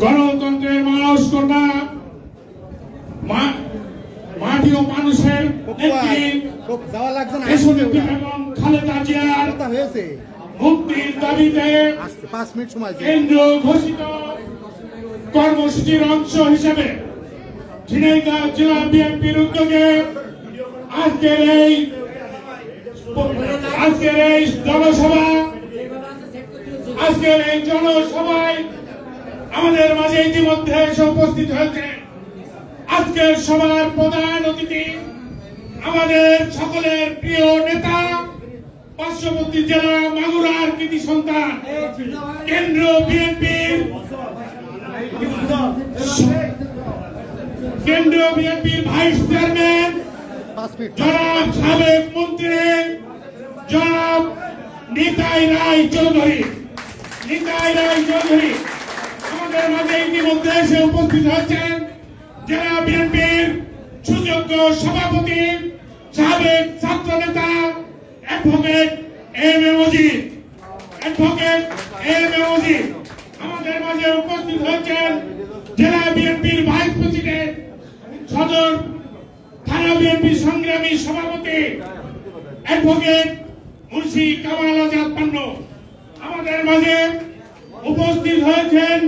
গণতন্ত্রের মানুষ মা- মাটি ও মানুষের খালেদা জিয়ার মুক্তির দাবিতে পাঁচ মিনিট সময় কেন্দ্র ঘোষিত কর্মসূচির অংশ হিসেবে ঝিনাইদহ জেলা বিএনপির উদ্যোগে আজকের এই আজকের এই জনসভা আজকের এই জনসভায় আমাদের মাঝে ইতিমধ্যে এসে উপস্থিত হয়েছে। আজকের সভার প্রধান অতিথি আমাদের সকলের প্রিয় নেতা, পার্শ্ববর্তী জেলা মাগুরার কৃতি সন্তান কেন্দ্র বিএনপির কেন্দ্রীয় বিএনপির ভাইস চেয়ারম্যান, জনাব সাবেক মন্ত্রী, জনাব নিতাই রায় চৌধুরী। নিতাই রায় চৌধুরী। আমাদের মাঝে ইতিমধ্যে এসে উপস্থিত হয়েছেন জেলা বিএনপির সুযোগ্য সভাপতি সাবেক ছাত্র নেতা advocate M A Majid. Advocate M A Majid. আমাদের মাঝে উপস্থিত হয়েছেন জেলা বিএনপির ভাইস প্রেসিডেন্ট, সদর থানা বিএনপি সংগ্রামী সভাপতি, অ্যাডভোকেট মুন্সি কামাল আজাদ পান্ন আমাদের মাঝে উপস্থিত হয়েছেন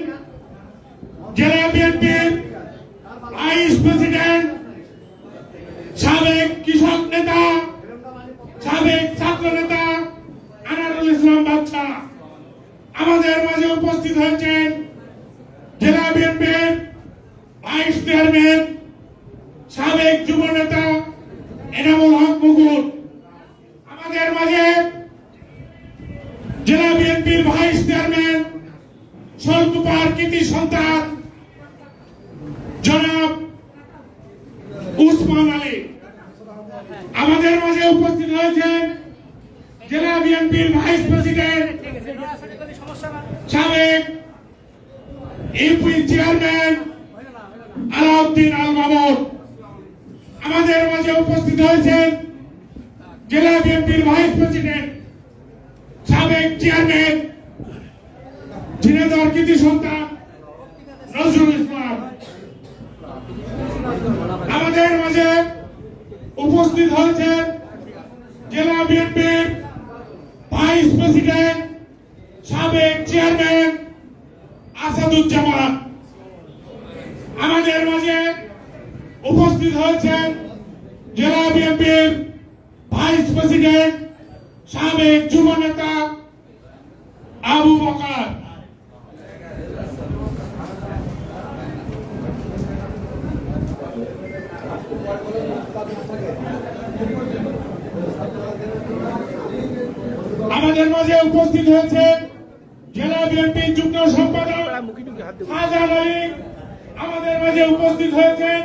জেলা বিএনপির ভাইস প্রেসিডেন্ট, সাবেক কৃষক নেতা, সাবেক ছাত্র নেতা আনারুল ইসলাম বাদশা আমাদের মাঝে উপস্থিত হয়েছেন জেলা বিএনপির ভাইস চেয়ারম্যান, সাবেক যুব নেতা এনামুল হক মুকুল। আমাদের মাঝে জেলা বিএনপির ভাইস চেয়ারম্যান সলকুপার কৃতি সন্তান জনাব উসমান আলী, আমাদের মাঝে উপস্থিত হয়েছেন জেলা বিএনপির ভাইস প্রেসিডেন্ট, সাবেক ইউপি চেয়ারম্যান আলাউদ্দিন আল মামুন। আমাদের মাঝে উপস্থিত হয়েছেন জেলা বিএনপির ভাইস প্রেসিডেন্ট, সাবেক চেয়ারম্যান ঝিনেদর কৃতি সন্তান নজরুল ইসলাম আমাদের মাঝে উপস্থিত হয়েছেন জেলা বিএনপির ভাইস প্রেসিডেন্ট, সাবেক চেয়ারম্যান আসাদুজ্জামান। আমাদের মাঝে উপস্থিত হয়েছেন জেলা বিএনপির ভাইস প্রেসিডেন্ট, সাবেক যুব নেতা আবু বকার। আমাদের মাঝে উপস্থিত হয়েছে জেলা বিএনপি যুগ্ম সম্পাদক আমাদের মাঝে উপস্থিত হয়েছেন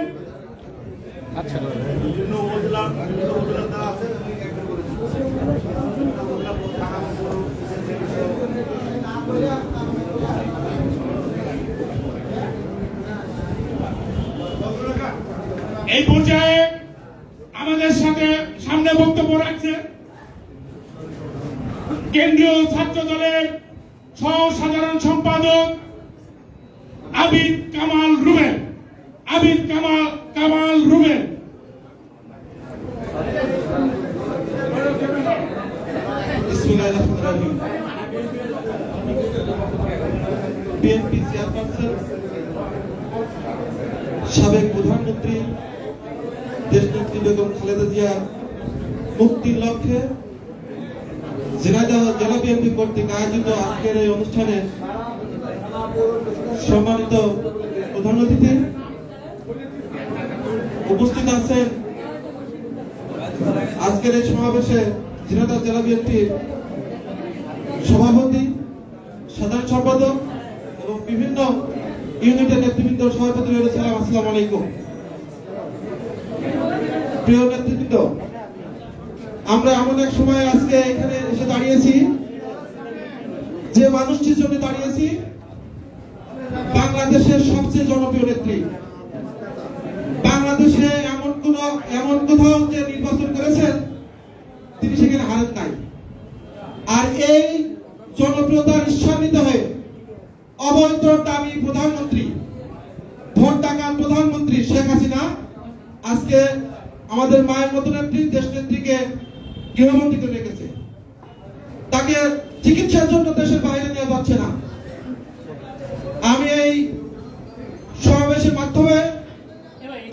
এই পর্যায়ে আমাদের সাথে সামনে বক্তব্য রাখছে কেন্দ্রীয় ছাত্র দলের সহ সাধারণ সম্পাদক আবিদ কামাল রুবেল আবিদ কামাল কামাল রুবেল বিসমিল্লাহির রহমানির রহিম বিএনপি চেয়ারপারসন সাবেক প্রধানমন্ত্রী, দেশনেত্রী বেগম খালেদা জিয়া মুক্তির লক্ষ্যে ঝিনাইদহ জেলা বিএনপি কর্তৃক আয়োজিত আজকের এই অনুষ্ঠানে সম্মানিত প্রধান অতিথি উপস্থিত আছেন। আজকের এই সমাবেশে ঝিনাইদহ জেলা বিএনপির সভাপতি, সাধারণ সম্পাদক ইউনিটের নেতৃবৃন্দ, সভাপতি রয়েছিলাম আসসালামু আলাইকুম। প্রিয় নেতৃবৃন্দ, আমরা এমন এক সময় আজকে এখানে এসে দাঁড়িয়েছি, যে মানুষটির জন্য দাঁড়িয়েছি, বাংলাদেশের সবচেয়ে জনপ্রিয় নেত্রী। বাংলাদেশে এমন কোন, এমন কোথাও যে নির্বাচন করেছেন, তিনি সেখানে হারেন নাই। আর এই জনপ্রিয়তার ঈশ্বান্বিত হয়ে অবৈধ দামি প্রধানমন্ত্রী ভোট টাকার প্রধানমন্ত্রী শেখ হাসিনা আজকে আমাদের মায়ের মতো নেত্রী, দেশ নেত্রীকে গৃহবন্দী করে রেখেছে। তাকে চিকিৎসার জন্য দেশের বাইরে নেওয়া যাচ্ছে না। আমি এই সমাবেশের মাধ্যমে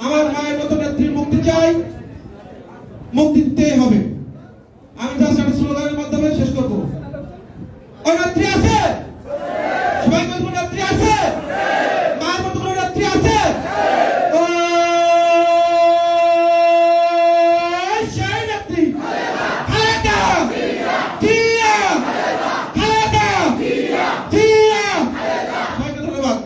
আমার মায়ের মতো নেত্রীর মুক্তি চাই। মুক্তি দিতেই হবে আমি জাস্ট একটা স্লোগানের মাধ্যমে শেষ করব ওই নেত্রী আছে সবাই বলব নেত্রী আছে মায়ের মতো কোনো নেত্রী আছে ওই সেই নেত্রী খালেদা জিয়া খালেদা জিয়া সবাইকে ধন্যবাদ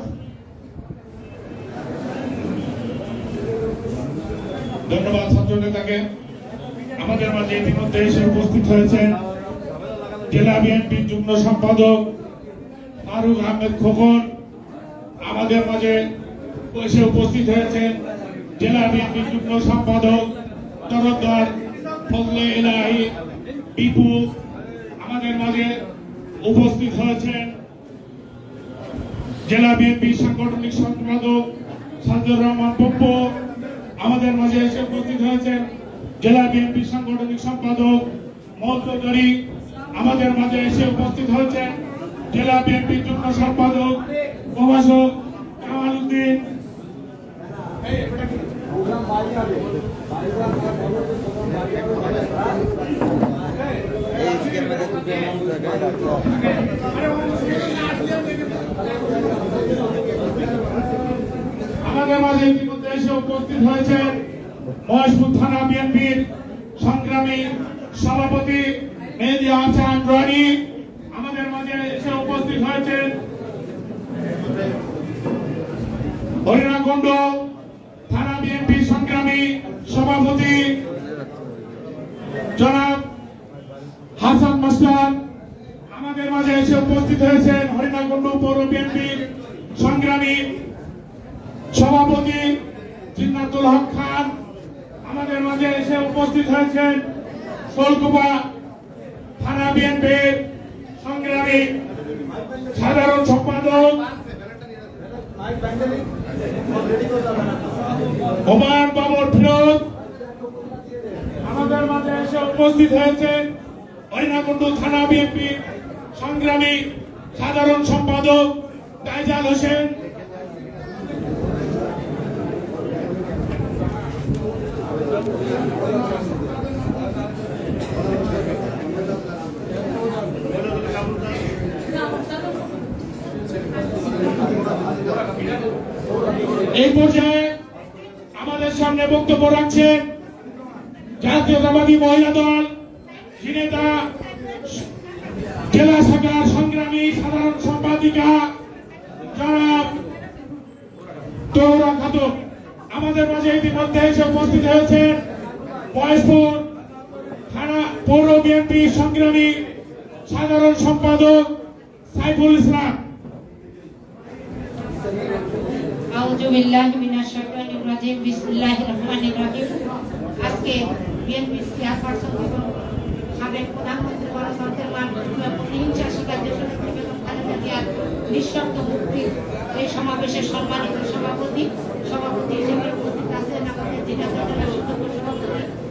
ধন্যবাদ ছাত্র নেতাকে আমাদের মাঝে ইতিমধ্যে এসে উপস্থিত হয়েছেন জেলা বিএনপির যুগ্ম সম্পাদক ফারুক আহমেদ খোকন আমাদের মাঝে এসে উপস্থিত হয়েছেন জেলা বিএনপির যুগ্ম সম্পাদক তরফদার ফজলে এলাহি বিপু আমাদের মাঝে উপস্থিত হয়েছেন। জেলা বিএনপি সাংগঠনিক সম্পাদক সাজুর রহমান পপ্পু আমাদের মাঝে এসে উপস্থিত হয়েছেন। জেলা বিএনপি সাংগঠনিক সম্পাদক মহতরি আমাদের মাঝে এসে উপস্থিত হয়েছেন। জেলা বিএনপি যুগ্ম সম্পাদক প্রভাষক কামাল উদ্দিন। আমাদের মাঝে এসে উপস্থিত হয়েছেন মহেশপুর থানা বিএনপির সংগ্রামী সভাপতি মেহেদি হাসান রানী। আমাদের মাঝে এসে উপস্থিত হয়েছেন হরিণাকুণ্ড থানা বিএনপি সংগ্রামী সভাপতি জনাব হাসান মাস্টার, আমাদের মাঝে এসে উপস্থিত হয়েছেন হরিণাকুণ্ড পৌর বিএনপির সংগ্রামী সভাপতি জিন্নাতুল হক খান। আমাদের মাঝে এসে উপস্থিত হয়েছেন সোলকুপা থানা বিএনপির সংগ্রামী সাধারণ সম্পাদক ওমান বাবর ফিরোজ। আমাদের মাঝে এসে উপস্থিত হয়েছেন হরিণাকুণ্ড থানা বিএনপির সংগ্রামী সাধারণ সম্পাদক কাইজাল হোসেন। এই পর্যায়ে আমাদের সামনে বক্তব্য রাখছেন জাতীয়তাবাদী মহিলা দল ঝিনেদা জেলা শাখার সংগ্রামী সাধারণ সম্পাদিকা, জনাব তৌরা খাতুন। আমাদের মাঝে ইতিমধ্যে এসে উপস্থিত হয়েছেন মহেশপুর থানা পৌর বিএনপি সংগ্রামী সাধারণ সম্পাদক সাইফুল ইসলাম। আউযু বিল্লাহি মিনাশ শাইতানির রাজিম, বিসমিল্লাহির রহমানির রহিম। আজকে প্রধানমন্ত্রী গণতন্ত্রের মান প্রতিহিংসা শিকার বেগম খালেদা জিয়ার নিঃশর্ত মুক্তির এই সমাবেশের সম্মানিত সভাপতি সভাপতি হিসেবে উপস্থিত আছেন আমাদের জেলা জেলা সভাপতি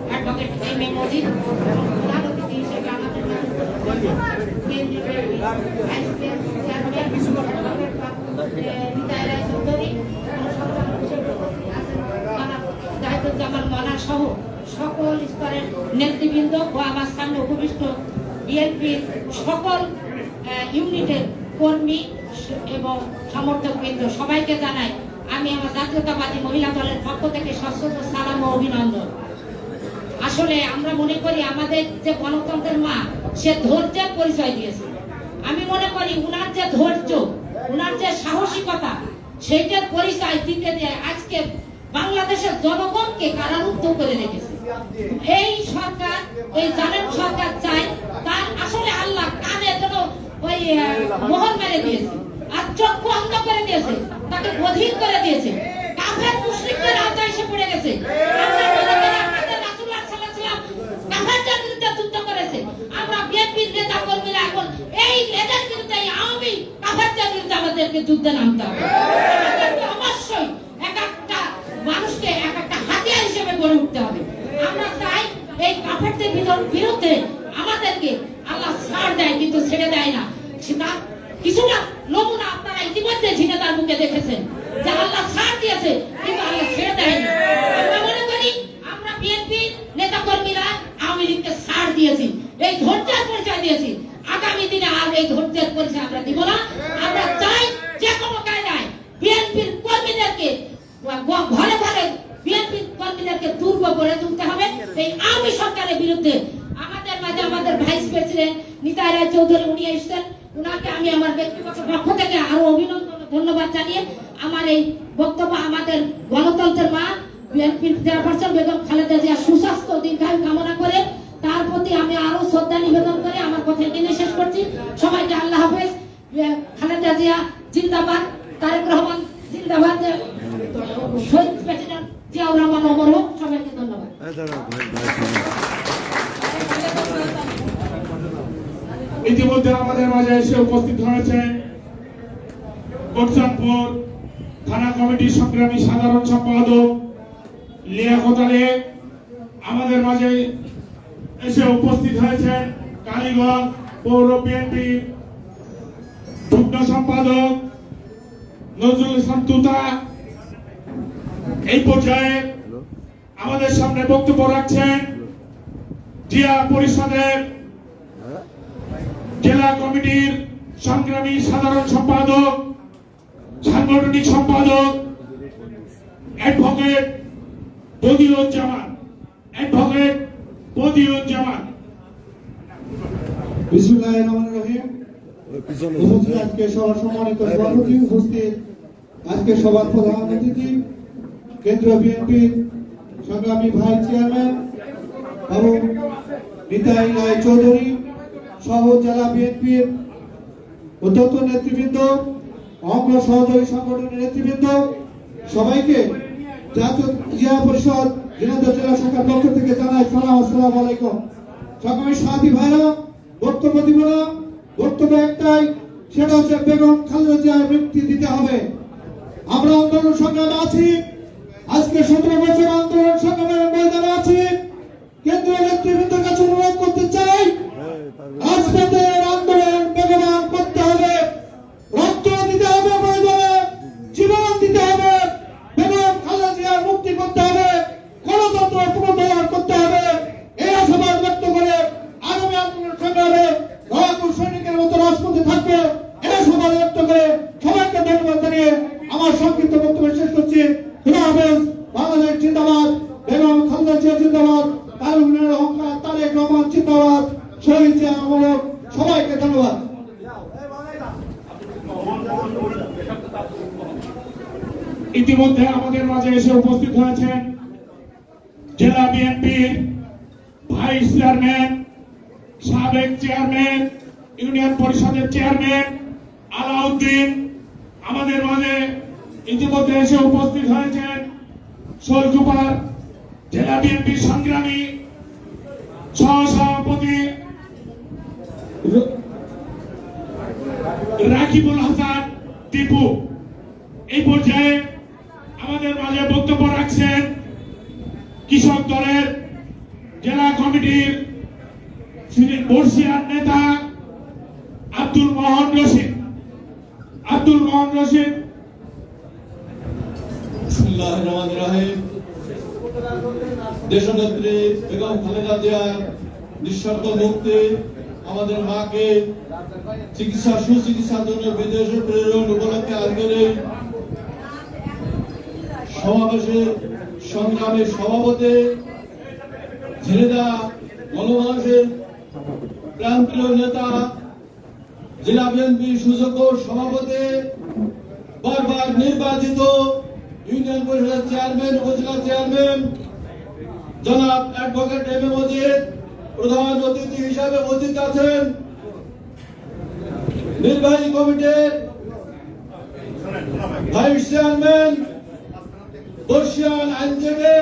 অ্যাডভোকেট এম এ মজিদ এবং প্রধান অতিথি হিসেবে আমাদের চৌধুরী সহ সকল স্তরের নেতৃবৃন্দ ও আমার সামনে উপবিষ্ট বিএনপির সকল ইউনিটের কর্মী এবং সমর্থক বৃন্দ সবাইকে জানাই, আমি আমার জাতীয়তাবাদী মহিলা দলের পক্ষ থেকে সশ্রদ্ধ সালাম ও অভিনন্দন। আসলে আমরা মনে করি আমাদের যে গণতন্ত্রের মা, সে ধৈর্যের পরিচয় দিয়েছে। আমি মনে করি উনার যে ধৈর্য, উনার যে সাহসিকতা, সেইটার পরিচয় দিতে দিয়ে আজকে বাংলাদেশের জনগণকে কারারুদ্ধ করে রেখেছে। এই সরকার, এই জালেম সরকার চাই, তার আসলে আল্লাহ কানে যেন ওই মোহর মেরে দিয়েছে, আর চক্ষু অন্ধ করে দিয়েছে, তাকে অধীর করে দিয়েছে। কাফের মুশরিকদের আওতায় এসে পড়ে গেছে। আমাদেরকে যুদ্ধে নামতে হবে। অবশ্যই এক একটা মানুষকে এক একটা হাতিয়ার হিসেবে গড়ে উঠতে হবে। আমরা চাই এই কাফেরদের বিরো- বিরুদ্ধে আমাদেরকে আল্লাহ ছাড় দেয়, কিন্তু ছেড়ে দেয় না। সেটা কিছুটা নমুনা আপনারা ইতিমধ্যে ঝিনাদার মুখে দেখেছেন যে আল্লাহ ছাড় দিয়েছে, কিন্তু আল্লাহ ছেড়ে দেয়নি আমরা মনে করি আমরা বিএনপি নেতা কর্মীরা আওয়ামী লীগকে ছাড় দিয়েছি, এই ধৈর্যের পরিচয় দিয়েছি। আগামী দিনে আর এই ধৈর্যের পরিচয় আমরা দিব না। আমরা চাই যে কোনো কায়দায় বিএনপির কর্মীদেরকে ঘরে ঘরে বিএনপি কর্মীদেরকে দুর্গ করে তুলতে হবে। এই আওয়ামী সরকারের বিরুদ্ধে আমাদের মাঝে আমাদের ভাইস প্রেসিডেন্ট নিতাই রায় চৌধুরী উনি এসেছেন। উনাকে আমি আমার ব্যক্তিগত পক্ষ থেকে আরও অভিনন্দন ধন্যবাদ জানিয়ে আমার এই বক্তব্য আমাদের গণতন্ত্রের মা বিএনপির চেয়ারপারসন বেগম খালেদা জিয়া সুস্বাস্থ্য দীর্ঘায়ু কামনা করে তার প্রতি আমি আরও শ্রদ্ধা নিবেদন করে আমার কথা এখানে শেষ করছি। সবাইকে আল্লাহ হাফেজ। খালেদা জিয়া জিন্দাবাদ। তারেক রহমান জিন্দাবাদ। শহীদ জিয়াউর রহমান অমর হোক সবাইকে ধন্যবাদ। ইতিমধ্যে আমাদের মাঝে এসে উপস্থিত হয়েছেন কোটচাঁদপুর থানা কমিটির সংগ্রামী সাধারণ সম্পাদক লিয়াকত আলী আমাদের মাঝে এসে উপস্থিত হয়েছেন কালীগঞ্জ পৌর বিএনপি যুগ্ম সম্পাদক নজরুল ইসলাম তুতা এই পর্যায়ে আমাদের সামনে বক্তব্য রাখছেন জিয়া পরিষদের জেলা কমিটির সংগ্রামী সাধারণ সম্পাদক, সাংগঠনিক সম্পাদক, অ্যাডভোকেট বদিউজ্জামান অ্যাডভোকেট বদিউজ্জামান। বিসমুল্লাহির রহমানির রহিম। উপস্থিত আজকে সবার সম্মানিত সভাপতি, উপস্থিত আজকে সবার প্রধান অতিথি কেন্দ্রীয় বিএনপির সংগ্রামী ভাই চেয়ারম্যান এবং নিতাই রায় চৌধুরী সহ জেলা বিএনপির অত্যন্ত নেতৃবৃন্দ, অঙ্গ সহযোগী সংগঠনের নেতৃবৃন্দ, সবাইকে জাতীয় পরিষদ দিনাজপুর জেলা শাখার পক্ষ থেকে জানাই সালাম, আসসালামু আলাইকুম। সংগ্রামী সাথী ভাইরা, বক্তব্য দিব না। বক্তব্য একটাই, সেটা হচ্ছে বেগম খালেদা জিয়ার মুক্তি দিতে হবে। আমরা আন্দোলন সংগ্রামে আছি। আজকে সতেরো বছর আন্দোলন সংগ্রামের ময়দানে আছি। কেন্দ্রীয় নেতৃবৃন্দের কাছে অনুরোধ করতে চাই আজকে আন্দোলন বেগবান করতে হবে রক্ত দিতে হবে প্রয়োজনে জীবন দিতে হবে বেগম খালেদা জিয়ার মুক্তি করতে হবে গণতন্ত্র পুনর্বার করতে হবে এই আশাবাদ ব্যক্ত করে আগামী আন্দোলন সংগ্রামে লড়াকু সৈনিকের মতো রাজপথে থাকবে এই আশাবাদ ব্যক্ত করে সবাইকে ধন্যবাদ জানিয়ে আমার সংক্ষিপ্ত বক্তব্য শেষ করছি খুদা হাফেজ বাংলাদেশ জিন্দাবাদ বেগম খালেদা জিয়া জিন্দাবাদ তারুণের অহংকার তারেক রহমান জিন্দাবাদ শহীদ জিয়া অমর সবাইকে ধন্যবাদ ইতিমধ্যে আমাদের মাঝে এসে উপস্থিত হয়েছেন জেলা বিএনপির ভাইস চেয়ারম্যান, সাবেক চেয়ারম্যান, ইউনিয়ন পরিষদের চেয়ারম্যান আলাউদ্দিন আমাদের মাঝে ইতিমধ্যে এসে উপস্থিত হয়েছেন। শোলকুপার জেলা বিএনপির সংগ্রামী সহসভাপতি রাকিবুল হাসান টিপু। এই পর্যায়ে আমাদের মাঝে বক্তব্য রাখছেন কৃষক দলের জেলা কমিটির সিনি- বর্ষিয়ার নেতা আব্দুল মোহন রশিদ মোহন রশিদ দেশনেত্রী বেগম খালেদা জিয়ার নিঃশর্ত সংগ্রামের সভাপতি ঝিনেদা গণমানুষের প্রান্তীয় নেতা, জেলা বিএনপি সুযোগ্য সভাপতি বারবার নির্বাচিত ইউনিয়ন পরিষদের চেয়ারম্যান, উপজেলা চেয়ারম্যান, জনাব অ্যাডভোকেট এম এ মজিদ, প্রধান অতিথি হিসাবে উপস্থিত আছেন। নির্বাহী কমিটির ভাইস চেয়ারম্যান বর্ষিয়ান আইনজীবী,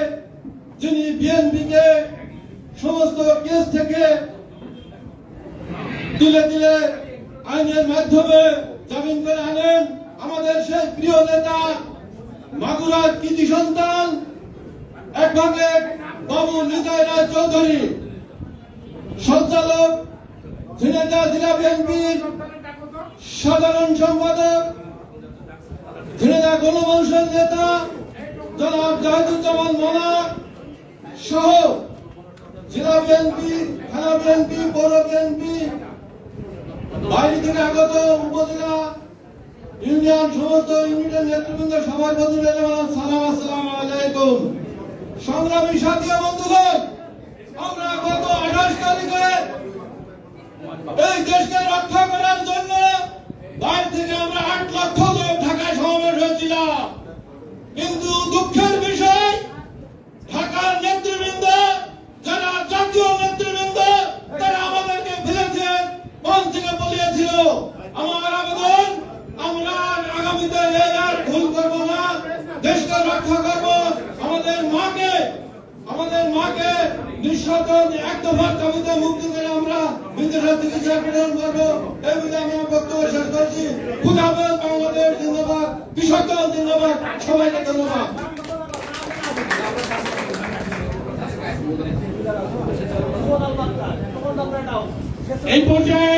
যিনি বিএনপিকে সমস্ত কেস থেকে দিলে দিলে আইনের মাধ্যমে জামিন করে আনেন। আমাদের সেই প্রিয় নেতা, মাগুরার কৃতি সন্তান অ্যাডভোকেট বাবু নিতাই রায় চৌধুরী, সঞ্চালক ঝিনাইদহ জেলা বিএনপির সাধারণ সম্পাদক, ঝিনাইদহ গণমানুষের নেতা, জনাব জাহিদুজ্জামান মোনা সহ জেলা বিএনপি, থানা বিএনপি, পৌর বিএনপি বাইরে থেকে আগত উপজেলা ইউনিয়ন সমস্ত ইউনিটের নেতৃবৃন্দ সবার প্রতি সালাম, আসসালামু আলাইকুম। সংগ্রামী সাথী বন্ধুগণ, আমরা গত আঠাশ এই দেশকে রক্ষা করার জন্য থেকে আমরা আট লক্ষ লোক ঢাকায় সমাবেশ হয়েছিলাম। কিন্তু দুঃখের বিষয়, ঢাকার নেতৃবৃন্দ, যারা জাতীয় নেতৃবৃন্দ, তারা আমাদেরকে ফেলেছেন মন থেকে বলিয়েছিল, আমরা আর আগামীতে এই আর ভুল করব না দেশকে রক্ষা করব। আমাদের মাকে আমাদের মাকে নিঃশত এক দফার দাবিতে মুক্তি করে আমরা বিদেশের চিকিৎসা গ্রহণ করব। এই বলে আমি বক্তব্য শেষ করছি। খুদাবাদ বাংলাদেশ জিন্দাবাদ, কৃষক দল জিন্দাবাদ, সবাইকে ধন্যবাদ। এই পর্যায়ে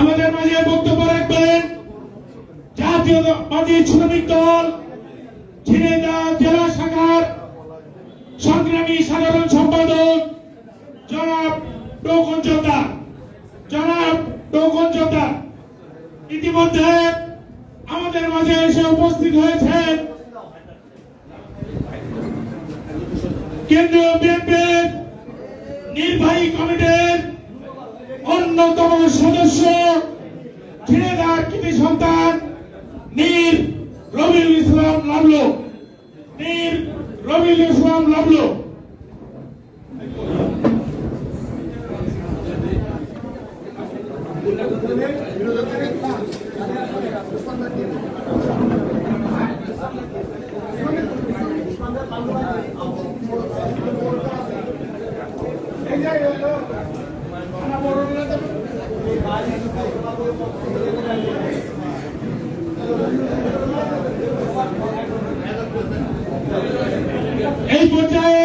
আমাদের মাঝে বক্তব্য রাখবেন জাতীয়বাদী শ্রমিক দল, ঝিনাইদহ জেলা শাখার সংগ্রামী সাধারণ সম্পাদক জনাব টৌকন জোদ্দার জনাব টৌকন জোদ্দার ইতিমধ্যে আমাদের মাঝে এসে উপস্থিত হয়েছেন কেন্দ্রীয় বিএনপির নির্বাহী কমিটির অন্যতম সদস্য ঝিনেদার কৃতি সন্তান মীর রবিউল ইসলাম লাভলো মীর রবিউল ইসলাম লাবলু। এই পর্যায়ে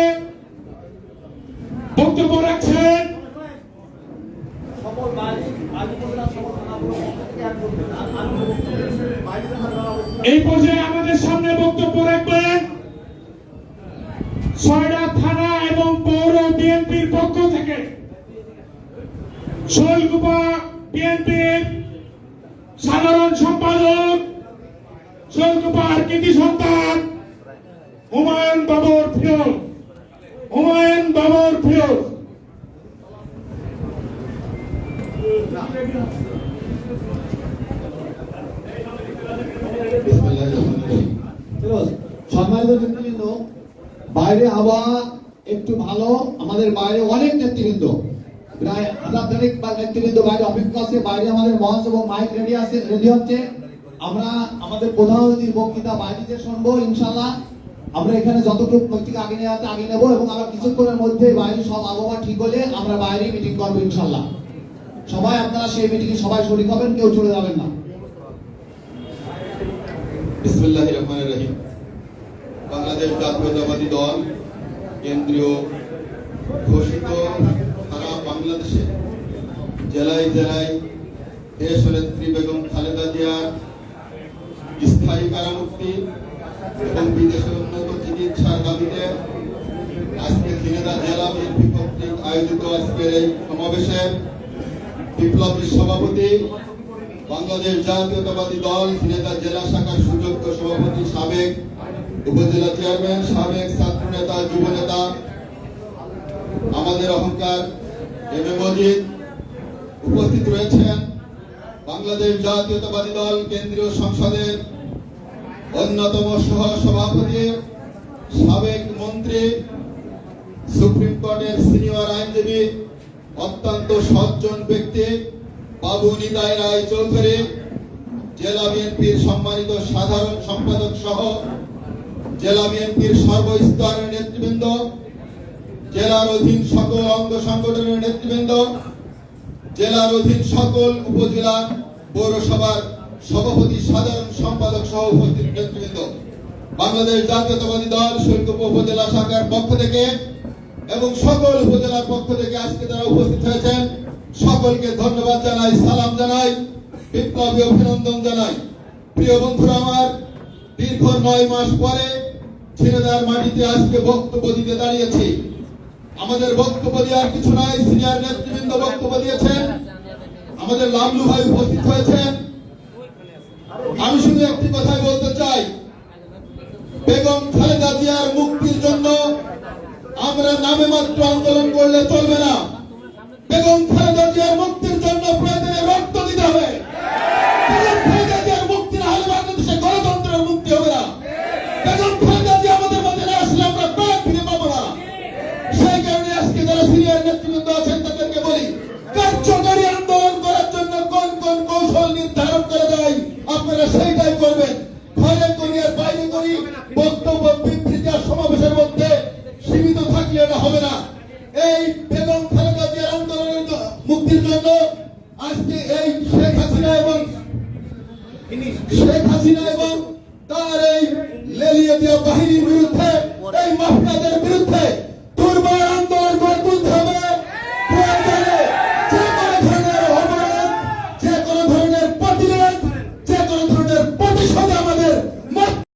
বক্তব্য রাখছেন এই পর্যায়ে আমাদের সামনে বক্তব্য রাখবেন ছয়টা থানা এবং পৌর বিএনপির পক্ষ থেকে শৈলকুপা বিএনপির সাধারণ সম্পাদক শৈলকুপার কৃতি সন্তান হুমায়ুন বাবর ফিরোজ হুমায়ুন বাবর ফিরোজ ফিরোজ, নেতৃবৃন্দ, বাইরে একটু ভালো, আমাদের বাইরে অনেক নেতৃবৃন্দ। প্রায় নেতৃবৃন্দ বাইরে অপেক্ষা আছে, বাইরে আমাদের এবং মাইক রেডি আছে, রেডি হচ্ছে। আমরা আমাদের প্রধান অতিথির বক্তৃতা বাইরে শুনব ইনশাল্লাহ আমরা এখানে যতটুকু বক্তৃতা আগে নেওয়া আগে নেব এবং আমরা কিছুক্ষণের মধ্যে বাইরে সব আবহাওয়া ঠিক হলে আমরা বাইরে মিটিং করব ইনশাল্লাহ সবাই আপনারা সেই মিটিংয়ে সবাই শরীর হবেন, কেউ চলে যাবেন না। বিসমুল্লাহ রহমান রহিম। বাংলাদেশ জাতীয়তাবাদী দল, কেন্দ্রীয় ঘোষিত সারা বাংলাদেশে জেলায় জেলায় দেশ নেত্রী বেগম খালেদা জিয়ার স্থায়ী কারামুক্তি এবং বিদেশে উন্নত চিকিৎসার দাবিতে আজকে ঝিনাইদহ জেলা বিএনপি কর্তৃক আয়োজিত আজকের এই সমাবেশে বিপ্লবী সভাপতি, বাংলাদেশ জাতীয়তাবাদী দল ঝিনাইদহ জেলা শাখার সুযোগ্য সভাপতি সাবেক উপজেলা চেয়ারম্যান, সাবেক ছাত্র নেতা, যুব নেতা, আমাদের অহংকার এম এ মজিদ উপস্থিত রয়েছেন। বাংলাদেশ জাতীয়তাবাদী দল কেন্দ্রীয় সংসদের অন্যতম সহ সভাপতি সাবেক মন্ত্রী, সুপ্রিম কোর্টের সিনিয়র আইনজীবী অত্যন্ত সজ্জন ব্যক্তি, বাবু নিতাই রায় চৌধুরী, জেলা বিএনপির সম্মানিত সাধারণ সম্পাদক সহ জেলা বিএনপির সর্বস্তরের নেতৃবৃন্দ, জেলার অধীন সকল অঙ্গ সংগঠনের নেতৃবৃন্দ, জেলার অধীন সকল উপজেলা পৌরসভার সভাপতি, সাধারণ সম্পাদক সহ উপস্থিত নেতৃবৃন্দ। বাংলাদেশ জাতীয়তাবাদী দল শৈলকুপ উপজেলা শাখার পক্ষ থেকে এবং সকল উপজেলার পক্ষ থেকে আজকে যারা উপস্থিত হয়েছেন, সকলকে ধন্যবাদ জানাই, সালাম জানাই, বিপ্লবী অভিনন্দন জানাই। প্রিয় বন্ধুরা আমার, দীর্ঘ নয় মাস পরে ছেলেদার মাটিতে আজকে বক্তব্য দিতে দাঁড়িয়েছি। আমাদের বক্তব্য দেওয়ার কিছু নাই, সিনিয়র নেতৃবৃন্দ বক্তব্য দিয়েছেন। আমাদের লামলু ভাই উপস্থিত হয়েছেন। আমি শুধু একটি কথাই বলতে চাই, বেগম খালেদা জিয়ার মুক্তির জন্য আমরা নামে মাত্র আন্দোলন করলে চলবে না। বেগম খালেদা জিয়ার মুক্তির জন্য প্রয়োজনে রক্ত দিতে হবে। বেগম খালেদা আমাদের আসলে আমরা ফিরে পাবো না। সেই কারণে আজকে যারা নেতৃবৃন্দ আছেন